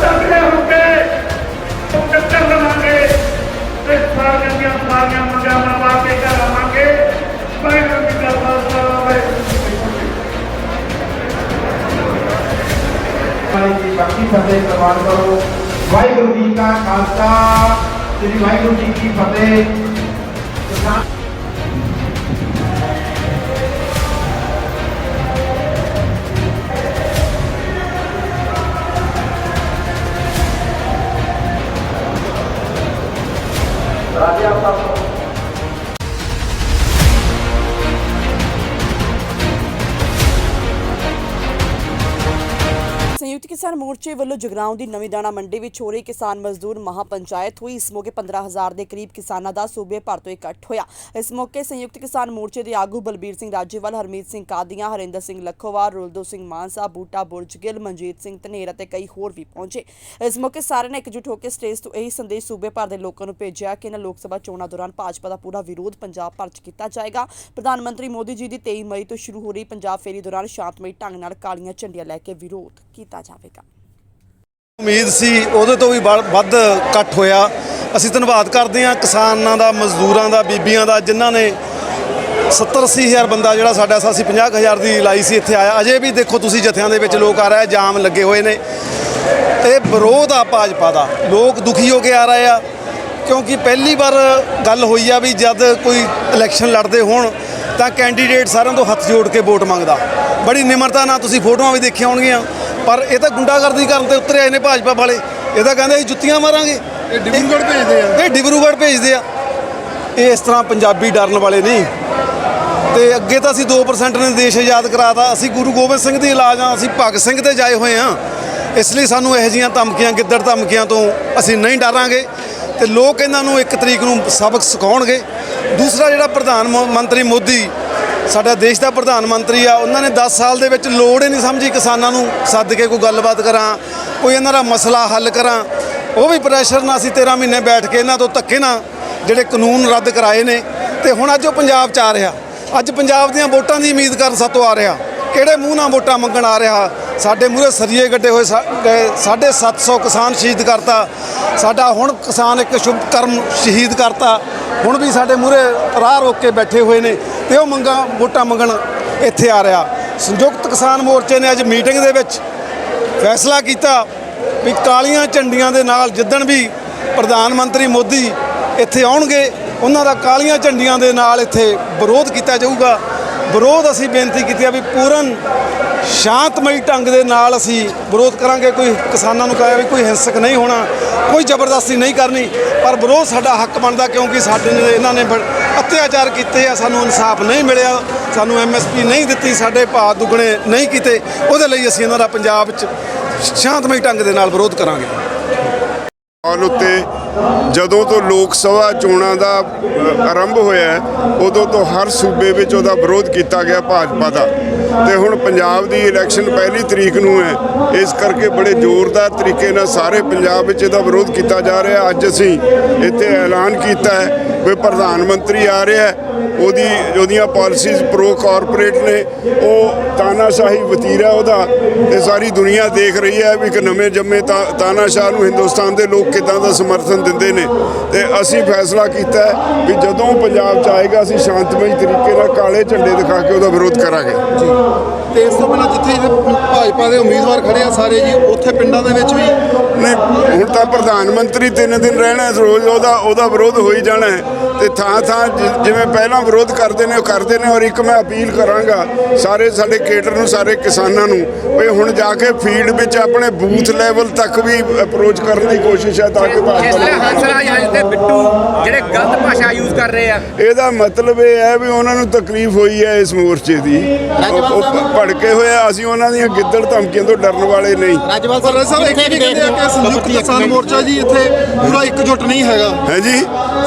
ਤਗੜੇ ਹੋ ਕੇ ਉਹ ਟੱਕਰ ਲਵਾਂਗੇ ਤੇ ਸਾਰਿਆਂ ਦੀਆਂ ਸਾਰੀਆਂ ਮੰਗਾਂ ਮਵਾ ਕੇ ਘਰ ਆਵਾਂਗੇ ਵਾਹਿਗੁਰੂ ਜੀ ਕਾ ਖਾਲਸਾ ਵਾਹਿਗੁਰੂ ਜੀ ਕੀ ਫਤਿਹ ਵਾਹਿਗੁਰੂ ਜੀ ਬਾਕੀ ਫਤਿਹ ਪ੍ਰਵਾਨ ਕਰੋ ਵਾਹਿਗੁਰੂ ਜੀ ਕਾ ਖਾਲਸਾ ਸ੍ਰੀ ਵਾਹਿਗੁਰੂ ਜੀ ਕੀ ਫਤਿਹ ਕਿਸਾਨ ਸੰਯੁਕਤ ਕਿਸਾਨ ਮੋਰਚੇ ਵੱਲੋਂ ਜਗਰਾਉਂ ਦੀ ਨਵੀਂ ਦਾਣਾ ਮੰਡੀ ਵਿੱਚ ਹੋ ਰਹੀ ਕਿਸਾਨ ਮਜ਼ਦੂਰ ਮਹਾਪੰਚਾਇਤ ਹੋਈ। ਇਸ ਮੌਕੇ 15000 ਦੇ ਕਰੀਬ ਕਿਸਾਨਾਂ ਦਾ ਸੂਬੇ ਭਰ ਤੋਂ ਇਕੱਠ ਹੋਇਆ। ਇਸ ਮੌਕੇ ਸੰਯੁਕਤ ਕਿਸਾਨ ਮੋਰਚੇ ਦੇ ਆਗੂ ਬਲਬੀਰ ਸਿੰਘ ਰਾਜੇਵਾਲ, ਹਰਮੀਤ ਸਿੰਘ ਕਾਦੀਆਂ, ਹਰਿੰਦਰ ਸਿੰਘ ਲੱਖੋਵਾਲ, ਰੁਲਦੋ ਸਿੰਘ ਮਾਨਸਾ, ਬੂਟਾ ਬੁਰਜ ਗਿੱਲ, ਮਨਜੀਤ ਸਿੰਘ ਧਨੇਰ ਅਤੇ ਕਈ ਹੋਰ ਵੀ ਪਹੁੰਚੇ। ਇਸ ਮੌਕੇ ਸਾਰਿਆਂ ਨੇ ਇਕਜੁੱਟ ਹੋ ਕੇ ਸਟੇਜ ਤੋਂ ਇਹੀ ਸੰਦੇਸ਼ ਸੂਬੇ ਭਰ ਦੇ ਲੋਕਾਂ ਨੂੰ ਭੇਜਿਆ ਕਿ ਇਹਨਾਂ ਲੋਕ ਸਭਾ ਚੋਣਾਂ ਦੌਰਾਨ ਭਾਜਪਾ ਦਾ ਪੂਰਾ ਵਿਰੋਧ ਪੰਜਾਬ ਭਰ 'ਚ ਕੀਤਾ ਜਾਏਗਾ। ਪ੍ਰਧਾਨ ਮੰਤਰੀ ਮੋਦੀ ਜੀ ਦੀ 23 ਮਈ ਤੋਂ ਸ਼ੁਰੂ ਹੋ ਰਹੀ ਪੰਜਾਬ ਫੇਰੀ ਦੌਰਾਨ ਸ਼ਾਂਤਮਈ ਢੰਗ ਨਾਲ ਕਾਲੀਆਂ ਝੰਡੀਆਂ ਲੈ ਕੇ ਵਿਰੋਧ ਕੀਤਾ ਜਾਵੇਗਾ। ਉਮੀਦ ਸੀ ਉਹਦੇ ਤੋਂ ਵੀ ਵ- ਵੱਧ ਇਕੱਠ ਹੋਇਆ। ਅਸੀਂ ਧੰਨਵਾਦ ਕਰਦੇ ਹਾਂ ਕਿਸਾਨਾਂ ਦਾ ਮਜ਼ਦੂਰਾਂ ਦਾ ਬੀਬੀਆਂ ਦਾ ਜਿਨ੍ਹਾਂ ਨੇ 70 ਅੱਸੀ ਹਜ਼ਾਰ ਬੰਦਾ ਜਿਹੜਾ ਸਾਡਾ ਸੀ ਅਸੀਂ 50 ਕੁ ਹਜ਼ਾਰ ਦੀ ਲਾਈ ਸੀ ਇੱਥੇ ਆਇਆ। ਅਜੇ ਵੀ ਦੇਖੋ ਤੁਸੀਂ ਜਥਿਆਂ ਦੇ ਵਿੱਚ ਲੋਕ ਆ ਰਹੇ ਆ ਜਾਮ ਲੱਗੇ ਹੋਏ ਨੇ। ਇਹ ਵਿਰੋਧ ਆ ਭਾਜਪਾ ਦਾ। ਲੋਕ ਦੁਖੀ ਹੋ ਕੇ ਆ ਰਹੇ ਆ। ਕਿਉਂਕਿ ਪਹਿਲੀ ਵਾਰ ਗੱਲ ਹੋਈ ਆ ਵੀ ਜਦ ਕੋਈ ਇਲੈਕਸ਼ਨ ਲੜਦੇ ਹੋਣ ਤਾਂ ਕੈਂਡੀਡੇਟ ਸਾਰਿਆਂ ਤੋਂ ਹੱਥ ਜੋੜ ਕੇ ਵੋਟ ਮੰਗਦਾ। ਬੜੀ ਨਿਮਰਤਾ ਨਾਲ ਤੁਸੀਂ ਫੋਟੋਆਂ ਵੀ ਦੇਖੀਆਂ ਹੋਣਗੀਆਂ। ਪਰ ਇਹ ਤਾਂ ਗੁੰਡਾਗਰਦੀ ਕਰਨ ਤੇ ਉਤਰੇ ਆਏ ਨੇ ਭਾਜਪਾ ਵਾਲੇ। ਇਹ ਤਾਂ ਕਹਿੰਦੇ ਅਸੀਂ ਜੁੱਤੀਆਂ ਮਾਰਾਂਗੇ। ਇਹ ਡਿਬਰੂਗੜ੍ਹ ਭੇਜਦੇ ਆ। ਇਹ ਡਿਬਰੂਗੜ੍ਹ ਭੇਜਦੇ ਆ। ਇਹ ਇਸ ਤਰ੍ਹਾਂ ਪੰਜਾਬੀ ਡਰਨ ਵਾਲੇ ਨਹੀਂ। ਤੇ ਅੱਗੇ ਤਾਂ ਅਸੀਂ 2% ਨੇ ਦੇਸ਼ ਆਜ਼ਾਦ ਕਰਾਤਾ। ਅਸੀਂ ਗੁਰੂ ਗੋਬਿੰਦ ਸਿੰਘ ਦੀ ਇਲਾਜ ਆ। ਅਸੀਂ ਭਗਤ ਸਿੰਘ ਤੇ ਜਾਏ ਹੋਏ ਆ। ਇਸ ਲਈ ਸਾਨੂੰ ਇਹੋ ਜਿਹੀਆਂ ਧਮਕੀਆਂ ਗਿੱਦੜ ਧਮਕੀਆਂ ਤੋਂ ਅਸੀਂ ਨਹੀਂ ਡਰਾਂਗੇ। ਤੇ ਲੋਕ ਇਹਨਾਂ ਨੂੰ ਇੱਕ ਤਰੀਕ ਨੂੰ ਸਬਕ ਸਿਖਾਉਣਗੇ। ਦੂਸਰਾ ਜਿਹੜਾ ਪ੍ਰਧਾਨ ਮੰਤਰੀ ਮੋਦੀ ਸਾਡਾ ਦੇਸ਼ ਦਾ ਪ੍ਰਧਾਨ ਮੰਤਰੀ ਆ, ਉਹਨਾਂ ਨੇ 10 ਸਾਲ ਦੇ ਵਿੱਚ ਲੋੜ ਹੀ ਨਹੀਂ ਸਮਝੀ ਕਿਸਾਨਾਂ ਨੂੰ ਸੱਦ ਕੇ ਕੋਈ ਗੱਲਬਾਤ ਕਰਾਂ, ਕੋਈ ਇਹਨਾਂ ਦਾ ਮਸਲਾ ਹੱਲ ਕਰਾਂ। ਉਹ ਵੀ ਪ੍ਰੈਸ਼ਰ ਨਾਲ ਅਸੀਂ 13 ਮਹੀਨੇ ਬੈਠ ਕੇ ਇਹਨਾਂ ਤੋਂ ਧੱਕੇ ਨਾਲ ਜਿਹੜੇ ਕਾਨੂੰਨ ਰੱਦ ਕਰਾਏ ਨੇ, ਤੇ ਹੁਣ ਅੱਜ ਉਹ ਪੰਜਾਬ 'ਚ ਆ ਰਿਹਾ। ਅੱਜ ਪੰਜਾਬ ਦੀਆਂ ਵੋਟਾਂ ਦੀ ਉਮੀਦ ਕਰਨ ਸਾਤੋਂ ਆ ਰਿਹਾ। ਕਿਹੜੇ ਮੂੰਹ ਨਾਲ ਵੋਟਾਂ ਮੰਗਣ ਆ ਰਿਹਾ? ਸਾਡੇ ਮੂਹਰੇ ਸਰੀਏ ਗੱਡੇ ਹੋਏ ਸਾ- ਗਏ 750 ਕਿਸਾਨ ਸ਼ਹੀਦ ਕਰਤਾ। ਸਾਡਾ ਹੁਣ ਕਿਸਾਨ ਇੱਕ ਸ਼ੁਭ ਕਰਮ ਸ਼ਹੀਦ ਕਰਤਾ। ਹੁਣ ਵੀ ਸਾਡੇ ਮੂਹਰੇ ਰਾਹ ਰੋਕ ਕੇ ਬੈਠੇ ਹੋਏ ਨੇ। ਤੇ ਉਹ ਮੰਗਾਂ? ਵੋਟਾਂ ਮੰਗਣ ਇੱਥੇ ਆ ਰਿਹਾ। ਸੰਯੁਕਤ ਕਿਸਾਨ ਮੋਰਚੇ ਨੇ ਅੱਜ ਮੀਟਿੰਗ ਦੇ ਵਿੱਚ ਫੈਸਲਾ ਕੀਤਾ ਵੀ ਕਾਲੀਆਂ ਝੰਡੀਆਂ ਦੇ ਨਾਲ ਜਿੱਦਣ ਵੀ ਪ੍ਰਧਾਨ ਮੰਤਰੀ ਮੋਦੀ ਇੱਥੇ ਆਉਣਗੇ, ਉਹਨਾਂ ਦਾ ਕਾਲੀਆਂ ਝੰਡੀਆਂ ਦੇ ਨਾਲ ਇੱਥੇ ਵਿਰੋਧ ਕੀਤਾ ਜਾਊਗਾ। ਵਿਰੋਧ ਅਸੀਂ ਬੇਨਤੀ ਕੀਤੀ ਆ ਵੀ ਪੂਰਨ ਸ਼ਾਂਤਮਈ ਢੰਗ ਦੇ ਨਾਲ ਅਸੀਂ ਵਿਰੋਧ ਕਰਾਂਗੇ। ਕੋਈ ਕਿਸਾਨਾਂ ਨੂੰ ਕਹਾਇਆ ਵੀ ਕੋਈ ਹਿੰਸਕ ਨਹੀਂ ਹੋਣਾ, ਕੋਈ ਜ਼ਬਰਦਸਤੀ ਨਹੀਂ ਕਰਨੀ, ਪਰ ਵਿਰੋਧ ਸਾਡਾ ਹੱਕ ਬਣਦਾ ਕਿਉਂਕਿ ਸਾਡੇ ਨੇ ਇਹਨਾਂ ਨੇ ਬੜ- ਅਤਿਆਚਾਰ ਕੀਤੇ ਆ, ਸਾਨੂੰ ਇਨਸਾਫ ਨਹੀਂ ਮਿਲਿਆ, ਸਾਨੂੰ ਐਮਐਸਪੀ ਨਹੀਂ ਦਿੱਤੀ, ਸਾਡੇ ਭਾਅ ਦੁੱਗਣੇ ਨਹੀਂ ਕੀਤੇ, ਉਹਦੇ ਲਈ ਅਸੀਂ ਇਹਨਾਂ ਦਾ ਪੰਜਾਬ 'ਚ ਸ਼ਾਂਤਮਈ ਢੰਗ ਦੇ ਨਾਲ ਵਿਰੋਧ ਕਰਾਂਗੇ। ਹਾਲ ਉੱਤੇ ਜਦੋਂ ਤੋਂ ਲੋਕ ਸਭਾ ਚੋਣਾਂ ਦਾ ਆਰੰਭ ਹੋਇਆ ਉਦੋਂ ਤੋਂ ਹਰ ਸੂਬੇ ਵਿੱਚ ਉਹਦਾ ਵਿਰੋਧ ਕੀਤਾ ਗਿਆ ਭਾਜਪਾ ਦਾ। ਤੇ ਹੁਣ ਪੰਜਾਬ ਦੀ ਇਲੈਕਸ਼ਨ ਪਹਿਲੀ ਤਰੀਕ ਨੂੰ ਹੈ, ਇਸ ਕਰਕੇ ਬੜੇ ਜ਼ੋਰਦਾਰ ਤਰੀਕੇ ਨਾਲ ਸਾਰੇ ਪੰਜਾਬ ਵਿੱਚ ਇਹਦਾ ਵਿਰੋਧ ਕੀਤਾ ਜਾ ਰਿਹਾ। ਅੱਜ ਅਸੀਂ ਇੱਥੇ ਐਲਾਨ ਕੀਤਾ ਹੈ ਵੀ ਪ੍ਰਧਾਨ ਮੰਤਰੀ ਆ ਰਿਹਾ ਹੈ ਉਹਦੀ ਉਹਦੀਆਂ ਪਾਲਿਸੀਜ਼ ਪ੍ਰੋ ਕਾਰਪੋਰੇਟ ਨੇ ਉਹ ਤਾਨਾਸ਼ਾਹੀ ਵਤੀਰਾ ਉਹਦਾ ਤੇ ਸਾਰੀ ਦੁਨੀਆ ਦੇਖ ਰਹੀ ਹੈ ਵੀ ਇੱਕ ਨਵੇਂ ਜੰਮੇ ਤਾਨਾਸ਼ਾਹ ਨੂੰ ਹਿੰਦੁਸਤਾਨ ਦੇ ਲੋਕ ਕਿਦਾਂ ਦਾ ਸਮਰਥਨ ਦਿੰਦੇ ਨੇ। ਤੇ ਅਸੀਂ ਫੈਸਲਾ ਕੀਤਾ ਵੀ ਜਦੋਂ ਪੰਜਾਬ ਚ ਆਏਗਾ ਅਸੀਂ ਸ਼ਾਂਤਮਈ ਤਰੀਕੇ ਨਾਲ ਕਾਲੇ ਝੰਡੇ ਦਿਖਾ ਕੇ ਉਹਦਾ ਵਿਰੋਧ ਕਰਾਂਗੇ। ਤੇ ਇਸ ਤੋਂ ਪਹਿਲਾਂ ਜਿੱਥੇ ਭਾਜਪਾ ਦੇ ਉਮੀਦਵਾਰ ਖੜੇ ਆ ਸਾਰੇ ਜੀ ਉੱਥੇ ਪਿੰਡਾਂ ਦੇ ਵਿੱਚ ਵੀ? ਨਹੀਂ ਹੁਣ ਤਾਂ ਪ੍ਰਧਾਨ ਮੰਤਰੀ ਤਿੰਨ ਦਿਨ ਰਹਿਣਾ ਰੋਜ਼ ਉਹਦਾ ਉਹਦਾ ਵਿਰੋਧ ਹੋ ਹੀ ਜਾਣਾ ਹੈ। ਤੇ ਥਾਂ ਥਾਂ ਜਿਵੇਂ ਪਹਿਲਾਂ ਵਿਰੋਧ ਕਰਦੇ ਨੇ ਉਹ ਕਰਦੇ ਨੇ ਔਰ ਇੱਕ ਮੈਂ ਅਪੀਲ ਕਰਾਂਗਾ ਸਾਰੇ ਸਾਡੇ ਕੇਡਰ ਨੂੰ ਸਾਰੇ ਕਿਸਾਨਾਂ ਨੂੰ ਵੀ ਹੁਣ ਜਾ ਕੇ ਫੀਲਡ ਵਿੱਚ ਆਪਣੇ ਬੂਥ ਲੈਵਲ ਤੱਕ ਵੀ ਅਪਰੋਚ ਕਰਨ ਦੀ ਕੋਸ਼ਿਸ਼ ਹੈ ਤਾਂ ਕਿ ਜਿਸ ਭਾਜਪਾ ਤਰ੍ਹਾਂ ਨੂੰ- ਹੰਸਰਾਜ ਹੰਸ ਤੇ ਬਿੱਟੂ ਜਿਹੜੇ ਗਲਤ ਭਾਸ਼ਾ ਯੂਜ਼ ਕਰ ਰਹੇ ਆ? ਇਹਦਾ ਮਤਲਬ ਇਹ ਹੈ ਵੀ ਉਹਨਾਂ ਨੂੰ ਤਕਲੀਫ ਹੋਈ ਹੈ ਇਸ ਮੋਰਚੇ ਦੀ। ਉਹ ਭੜਕੇ ਹੋਏ ਆ ਅਸੀਂ ਉਹਨਾਂ ਦੀਆਂ ਗਿੱਦੜ ਧਮਕੀਆਂ ਤੋਂ ਡਰਨ ਵਾਲੇ ਨਹੀਂ। ਰਾਜਵਾਲ ਸਾਹਿਬ ਸਾਹਿਬ ਇੱਕ ਵੀ ਕਹਿੰਦੇ ਆ ਕਿ ਸੰਯੁਕਤ ਕਿਸਾਨ ਮੋਰਚਾ ਜੀ ਇੱਥੇ ਪੂਰਾ ਇਕਜੁੱਟ ਨਹੀਂ ਹੈਗਾ। ਹੈ ਜੀ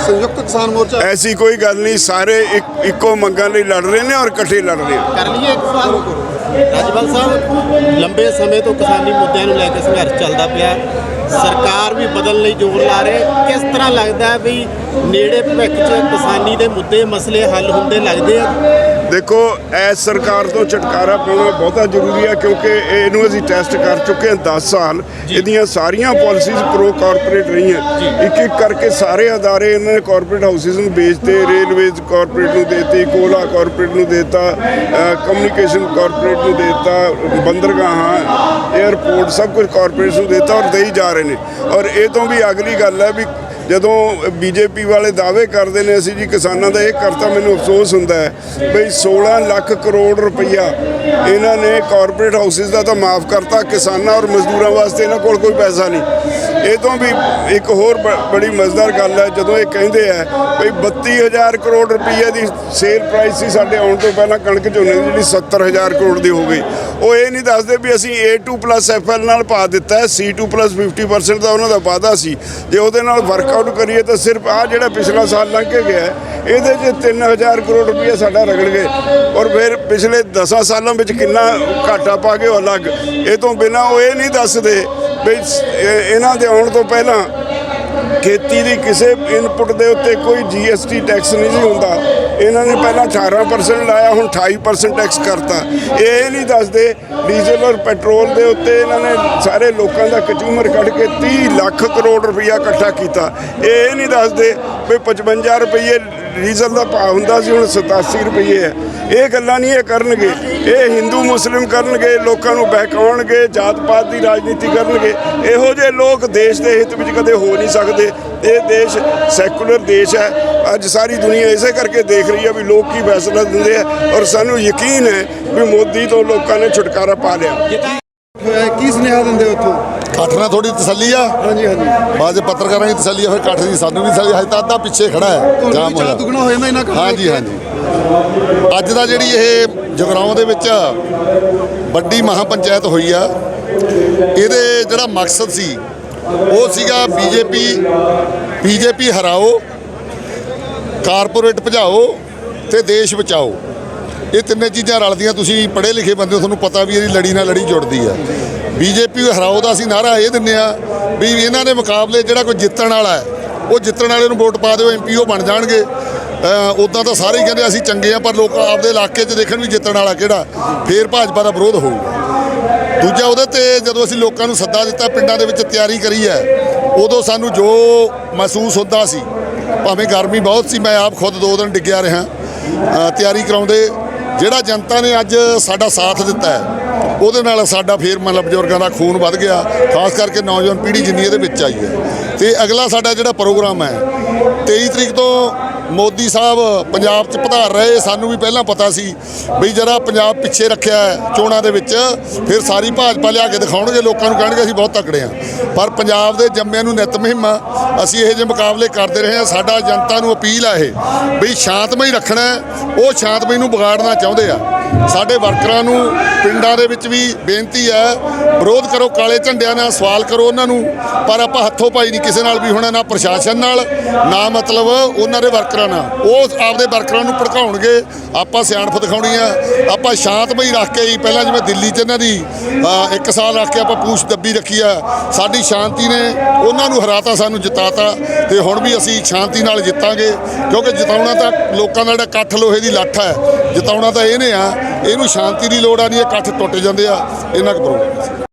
ਸੰਯੁਕਤ ਕਿਸਾਨ ਮੋਰਚਾ। ਐਸੀ ਕੋਈ ਗੱਲ ਨਹੀਂ ਸਾਰੇ ਇੱਕ ਇੱਕੋ ਮੰਗਾਂ ਲਈ ਲੜ ਰਹੇ ਨੇ ਔਰ ਇਕੱਠੇ ਲੜ ਰਹੇ ਕਰ ਲਈਏ ਇੱਕ ਸਵਾਲ। ਰਾਜਪਾਲ ਸਾਹਿਬ ਲੰਬੇ ਸਮੇਂ ਤੋਂ ਕਿਸਾਨੀ ਮੁੱਦਿਆਂ ਨੂੰ ਲੈ ਕੇ ਸੰਘਰਸ਼ ਚੱਲਦਾ ਪਿਆ। ਸਰਕਾਰ ਵੀ ਬਦਲਣ ਲਈ ਜ਼ੋਰ ਲਾ ਰਹੇ। ਕਿਸ ਤਰ੍ਹਾਂ ਲੱਗਦਾ ਹੈ ਵੀ ਨੇੜੇ ਭਵਿੱਖ 'ਚ ਕਿਸਾਨੀ ਦੇ ਮੁੱਦੇ ਮਸਲੇ ਹੱਲ ਹੁੰਦੇ ਲੱਗਦੇ ਆ? ਦੇਖੋ ਐਸ ਸਰਕਾਰ ਤੋਂ ਛੁਟਕਾਰਾ ਪਾਉਣਾ ਬਹੁਤਾ ਜ਼ਰੂਰੀ ਹੈ ਕਿਉਂਕਿ ਇਹਨੂੰ ਅਸੀਂ ਟੈਸਟ ਕਰ ਚੁੱਕੇ ਹਾਂ 10 ਸਾਲ। ਇਹਦੀਆਂ ਸਾਰੀਆਂ ਪਾਲਿਸੀਜ਼ ਪ੍ਰੋ ਕਾਰਪੋਰੇਟ ਰਹੀਆਂ। ਇੱਕ ਇੱਕ ਕਰਕੇ ਸਾਰੇ ਅਦਾਰੇ ਇਹਨਾਂ ਨੇ ਕਾਰਪੋਰੇਟ ਹਾਊਸਿਸ ਨੂੰ ਵੇਚਤੇ ਰੇਲਵੇਜ਼ ਕਾਰਪੋਰੇਟ ਨੂੰ ਦੇਤੀ ਕੋਲਾ ਕਾਰਪੋਰੇਟ ਨੂੰ ਦੇਤਾ ਕਮਿਊਨੀਕੇਸ਼ਨ ਕਾਰਪੋਰੇਟ ਨੂੰ ਦੇਤਾ ਬੰਦਰਗਾਹਾਂ 에ਅਰਪੋਰਟ ਸਭ ਕੁਝ ਕਾਰਪੋਰੇਟ ਨੂੰ ਦੇਤਾ ਔਰ ਦੇਈ ਜਾ ਰਹੇ ਨੇ। ਔਰ ਇਹ ਤੋਂ ਵੀ ਅਗਲੀ ਗੱਲ ਹੈ ਵੀ ਜਦੋਂ ਬੀਜੇਪੀ ਵਾਲੇ ਦਾਅਵੇ ਕਰਦੇ ਨੇ ਅਸੀਂ ਜੀ ਕਿਸਾਨਾਂ ਦਾ ਇਹ ਕਰਤਾ ਮੈਨੂੰ ਅਫਸੋਸ ਹੁੰਦਾ ਹੈ ਬਈ 16 ਲੱਖ ਕਰੋੜ ਰੁਪਈਆ ਇਹਨਾਂ ਨੇ ਕਾਰਪੋਰੇਟ ਹਾਊਸਿਸ ਦਾ ਤਾਂ ਮਾਫ ਕਰਤਾ, ਕਿਸਾਨਾਂ ਔਰ ਮਜ਼ਦੂਰਾਂ ਵਾਸਤੇ ਇਹਨਾਂ ਕੋਲ ਕੋਈ ਪੈਸਾ ਨਹੀਂ। ਇਹ ਤੋਂ ਵੀ ਇੱਕ ਹੋਰ ਬ- ਬੜੀ ਮਜ਼ੇਦਾਰ ਗੱਲ ਹੈ, ਜਦੋਂ ਇਹ ਕਹਿੰਦੇ ਆ ਬਈ 32000 ਕਰੋੜ ਰੁਪਈਏ ਦੀ ਸੇਲ ਪ੍ਰਾਈਸ ਸੀ ਸਾਡੇ ਆਉਣ ਤੋਂ ਪਹਿਲਾਂ ਕਣਕ ਝੋਨੇ ਦੀ ਜਿਹੜੀ 70000 ਕਰੋੜ ਦੀ ਹੋ ਗਈ। ਉਹ ਇਹ ਨਹੀਂ ਦੱਸਦੇ ਵੀ ਅਸੀਂ A2 FL ਨਾਲ ਪਾ ਦਿੱਤਾ ਹੈ। C2 50% ਦਾ ਉਹਨਾਂ ਦਾ ਵਾਅਦਾ ਸੀ। ਜੇ ਉਹਦੇ ਨਾਲ ਵਰਕਆਊਟ ਕਰੀਏ ਤਾਂ ਸਿਰਫ ਆ ਜਿਹੜਾ ਪਿਛਲਾ ਸਾਲ ਲੰਘ ਕੇ ਗਿਆ ਇਹਦੇ 'ਚ 3000 ਕਰੋੜ ਰੁਪਏ ਸਾਡਾ ਰਗੜ ਗਏ। ਔਰ ਫਿਰ ਪਿਛਲੇ 10 ਸਾਲਾਂ ਵਿੱਚ ਕਿੰਨਾ ਘਾਟਾ ਪਾ ਗਏ ਉਹ ਅਲੱਗ। ਇਹ ਤੋਂ ਬਿਨਾ ਉਹ ਇਹ ਨਹੀਂ ਦੱਸਦੇ ਵੀ ਇਹ- ਇਹਨਾਂ ਦੇ ਆਉਣ ਤੋਂ ਪਹਿਲਾਂ ਖੇਤੀ ਦੀ ਕਿਸੇ ਇਨਪੁਟ ਦੇ ਉੱਤੇ ਕੋਈ ਜੀਐਸਟੀ ਟੈਕਸ ਨਹੀਂ ਸੀ ਹੁੰਦਾ। ਇਹਨਾਂ ਨੇ ਪਹਿਲਾਂ 18% ਲਾਇਆ, ਹੁਣ 28% ਟੈਕਸ ਕਰਤਾ। ਇਹ ਨਹੀਂ ਦੱਸਦੇ ਡੀਜ਼ਲ ਔਰ ਪੈਟਰੋਲ ਦੇ ਉੱਤੇ ਇਹਨਾਂ ਨੇ ਸਾਰੇ ਲੋਕਾਂ ਦਾ ਕਚੂਮਰ ਕੱਢ ਕੇ 30 ਲੱਖ ਕਰੋੜ ਰੁਪਇਆ ਇਕੱਠਾ ਕੀਤਾ। ਇਹ ਨਹੀਂ ਦੱਸਦੇ ਵੀ 55 ਰੁਪਏ ਡੀਜ਼ਲ ਦਾ ਭਾਅ ਹੁੰਦਾ ਸੀ, ਹੁਣ 87 ਰੁਪਏ ਹੈ। ਇਹ ਗੱਲਾਂ ਨਹੀਂ ਇਹ ਕਰਨਗੇ। ਇਹ ਹਿੰਦੂ ਮੁਸਲਿਮ ਕਰਨਗੇ, ਲੋਕਾਂ ਨੂੰ ਬਹਿਕਾਉਣਗੇ ਜਾਤ ਪਾਤ ਦੀ ਰਾਜਨੀਤੀ ਕਰਨਗੇ। ਇਹੋ ਜਿਹੇ ਲੋਕ ਦੇਸ਼ ਦੇ ਹਿੱਤ ਵਿੱਚ ਕਦੇ ਹੋ ਨਹੀਂ ਸਕਦੇ। ਇਹ ਦੇਸ਼ ਸੈਕੂਲਰ ਦੇਸ਼ ਹੈ। ਅੱਜ ਸਾਰੀ ਦੁਨੀਆ ਇਸੇ ਕਰਕੇ ਦੇਖ ਰਹੀ ਹੈ ਵੀ ਲੋਕ ਕੀ ਫੈਸਲਾ ਦਿੰਦੇ ਆ ਔਰ ਸਾਨੂੰ ਯਕੀਨ ਹੈ ਵੀ ਮੋਦੀ ਤੋਂ ਲੋਕਾਂ ਨੇ ਛੁਟਕਾਰਾ ਪਾ ਲਿਆ। ਕੀ ਸੁਨੇਹਾ ਦਿੰਦੇ ਉੱਥੋਂ? ਕੱਠ ਨਾਲ ਥੋੜੀ ਤਸੱਲੀ ਆ। ਹਾਂਜੀ ਹਾਂਜੀ। ਬਾਅਦ 'ਚ ਪੱਤਰਕਾਰਾਂ ਦੀ ਤਸੱਲੀ ਆ ਫਿਰ ਕੱਠ ਦੀ ਸਾਨੂੰ ਵੀ ਤਸੱਲੀ ਹਜੇ ਤਾਂ ਅੱਧਾ ਪਿੱਛੇ ਖੜਾ ਹੈ ਜਾਮ ਹੋਇਆ। ਦੁੱਗਣਾ ਹੋ ਜਾਂਦਾ ਇਹਨਾਂ ਕੰਮ ਹਾਂਜੀ ਹਾਂਜੀ। ਅੱਜ ਦਾ ਜਿਹੜੀ ਇਹ ਜਗਰਾਉਂ ਦੇ ਵਿੱਚ ਵੱਡੀ ਮਹਾ ਪੰਚਾਇਤ ਹੋਈ ਆ ਇਹਦੇ ਜਿਹੜਾ ਮਕਸਦ ਸੀ ਉਹ ਸੀਗਾ ਬੀਜੇਪੀ ਬੀਜੇਪੀ ਹਰਾਓ ਕਾਰਪੋਰੇਟ ਭਜਾਓ ਤੇ ਦੇਸ਼ ਬਚਾਓ। ਇਹ ਤਿੰਨੇ ਚੀਜ਼ਾਂ ਰਲਦੀਆਂ, ਤੁਸੀਂ ਪੜ੍ਹੇ ਲਿਖੇ ਬੰਦੇ ਹੋ, ਤੁਹਾਨੂੰ ਪਤਾ ਵੀ ਇਹਦੀ ਲੜੀ ਨਾਲ ਲੜੀ ਜੁੜਦੀ ਆ। ਬੀਜੇਪੀ ਹਰਾਓ ਦਾ ਅਸੀਂ ਨਾਰਾ ਇਹ ਦਿੰਨੇ ਆ ਵੀ ਇਹਨਾਂ ਦੇ ਮੁਕਾਬਲੇ ਜਿਹੜਾ ਕੋਈ ਜਿੱਤਣ ਵਾਲਾ ਹੈ, ਉਹ ਜਿੱਤਣ ਵਾਲੇ ਨੂੰ ਵੋਟ ਪਾ ਦਿਓ ਐਮਪੀ ਉਹ ਬਣ ਜਾਣਗੇ। ਉਦਾਂ ਤਾਂ ਸਾਰੇ ਹੀ ਕਹਿੰਦੇ ਅਸੀਂ ਚੰਗੇ ਆ, ਪਰ ਲੋਕ ਆਪਦੇ ਇਲਾਕੇ 'ਚ ਦੇਖਣ ਵੀ ਜਿੱਤਣ ਵਾਲਾ ਕਿਹੜਾ, ਫੇਰ ਭਾਜਪਾ ਦਾ ਵਿਰੋਧ ਹੋਊਗਾ। ਦੂਜਾ ਉਹਦੇ ਤੇ ਜਦੋਂ ਅਸੀਂ ਲੋਕਾਂ ਨੂੰ ਸੱਦਾ ਦਿੱਤਾ, ਪਿੰਡਾਂ ਦੇ ਵਿੱਚ ਤਿਆਰੀ ਕਰੀ ਹੈ, ਉਦੋਂ ਸਾਨੂੰ ਜੋ ਮਹਿਸੂਸ ਹੁੰਦਾ ਸੀ, ਭਾਵੇਂ ਗਰਮੀ ਬਹੁਤ ਸੀ, ਮੈਂ ਆਪ ਖੁਦ ਦੋ ਦਿਨ ਡਿੱਗਿਆ ਰਿਹਾ ਤਿਆਰੀ ਕਰਾਉਂਦੇ ਜਿਹੜਾ ਜਨਤਾ ਨੇ ਅੱਜ ਸਾਡਾ ਸਾਥ ਦਿੱਤਾ ਹੈ, ਉਹਦੇ ਨਾਲ ਸਾਡਾ ਫੇਰ ਮਤਲਬ ਬਜ਼ੁਰਗਾਂ ਦਾ ਖੂਨ ਵੱਧ ਗਿਆ, ਖਾਸ ਕਰਕੇ ਨੌਜਵਾਨ ਪੀੜ੍ਹੀ ਜਿੰਨੀ ਇਹਦੇ ਵਿੱਚ ਆਈ ਹੈ। ਤੇ ਅਗਲਾ ਸਾਡਾ ਜਿਹੜਾ ਪ੍ਰੋਗਰਾਮ ਹੈ 23 ਤਰੀਕ ਤੋਂ ਮੋਦੀ ਸਾਹਿਬ ਪੰਜਾਬ 'ਚ ਪਧਾਰ ਰਹੇ ਸਾਨੂੰ ਵੀ ਪਹਿਲਾਂ ਪਤਾ ਸੀ ਵੀ ਜਿਹੜਾ ਪੰਜਾਬ ਪਿੱਛੇ ਰੱਖਿਆ ਚੋਣਾਂ ਦੇ ਵਿੱਚ, ਫਿਰ ਸਾਰੀ ਭਾਜਪਾ ਲਿਆ ਕੇ ਦਿਖਾਉਣਗੇ, ਲੋਕਾਂ ਨੂੰ ਕਹਿਣਗੇ ਅਸੀਂ ਬਹੁਤ ਤਕੜੇ ਹਾਂ। ਪਰ ਪੰਜਾਬ ਦੇ ਜੰਮਿਆਂ ਨੂੰ ਨਿਤ ਮੁਹਿੰਮ ਆ ਅਸੀਂ ਇਹੋ ਜਿਹੇ ਮੁਕਾਬਲੇ ਕਰਦੇ ਰਹੇ ਹਾਂ। ਸਾਡਾ ਜਨਤਾ ਨੂੰ ਅਪੀਲ ਆ ਇਹ ਵੀ ਸ਼ਾਂਤਮਈ ਰੱਖਣਾ ਉਹ ਸ਼ਾਂਤਮਈ ਨੂੰ ਵਿਗਾੜਨਾ ਚਾਹੁੰਦੇ ਆ। ਸਾਡੇ ਵਰਕਰਾਂ ਨੂੰ ਪਿੰਡਾਂ ਦੇ ਵਿੱਚ ਵੀ ਬੇਨਤੀ ਹੈ, ਵਿਰੋਧ ਕਰੋ, ਕਾਲੇ ਝੰਡਿਆਂ ਨਾਲ ਸਵਾਲ ਕਰੋ ਉਹਨਾਂ ਨੂੰ, ਪਰ ਆਪਾਂ ਹੱਥੋਂ ਪਾਈ ਨਹੀਂ ਕਿਸੇ ਨਾਲ ਵੀ ਹੋਣਾ ਨਾ ਪ੍ਰਸ਼ਾਸਨ ਨਾਲ, ਨਾ ਮਤਲਬ ਉਹਨਾਂ ਦੇ ਵਰਕਰਾਂ ਨਾਲ। ਉਹ ਆਪਦੇ ਵਰਕਰਾਂ ਨੂੰ ਭੜਕਾਉਣਗੇ, ਆਪਾਂ ਸਿਆਣਪ ਦਿਖਾਉਣੀ ਆ, ਆਪਾਂ ਸ਼ਾਂਤਮਈ ਰੱਖ ਕੇ ਹੀ ਪਹਿਲਾਂ ਜਿਵੇਂ ਦਿੱਲੀ 'ਚ ਇਹਨਾਂ ਦੀ ਇੱਕ ਸਾਲ ਰੱਖ ਕੇ ਆਪਾਂ ਪੂਛ ਦੱਬੀ ਰੱਖੀ ਆ, ਸਾਡੀ ਸ਼ਾਂਤੀ ਨੇ ਉਹਨਾਂ ਨੂੰ ਹਰਾਤਾ, ਸਾਨੂੰ ਜਿਤਾਤਾ, ਤੇ ਹੁਣ ਵੀ ਅਸੀਂ ਸ਼ਾਂਤੀ ਨਾਲ ਜਿੱਤਾਂਗੇ, ਕਿਉਂਕਿ ਜਿਤਾਉਣਾ ਤਾਂ ਲੋਕਾਂ ਦਾ ਜਿਹੜਾ ਇਕੱਠ ਲੋਹੇ ਦੀ ਲੱਠ ਹੈ, ਜਿਤਾਉਣਾ ਤਾਂ ਇਹਨੇ ਆ ਇਹਨੂੰ ਸ਼ਾਂਤੀ ਦੀ ਲੋੜ ਆ ਨਹੀਂ ਇਹ ਇਕੱਠ ਟੁੱਟ ਜਾਂਦੇ ਆ ਇਹਨਾਂ ਕੁ ਪ੍ਰੋਗਰਾਮ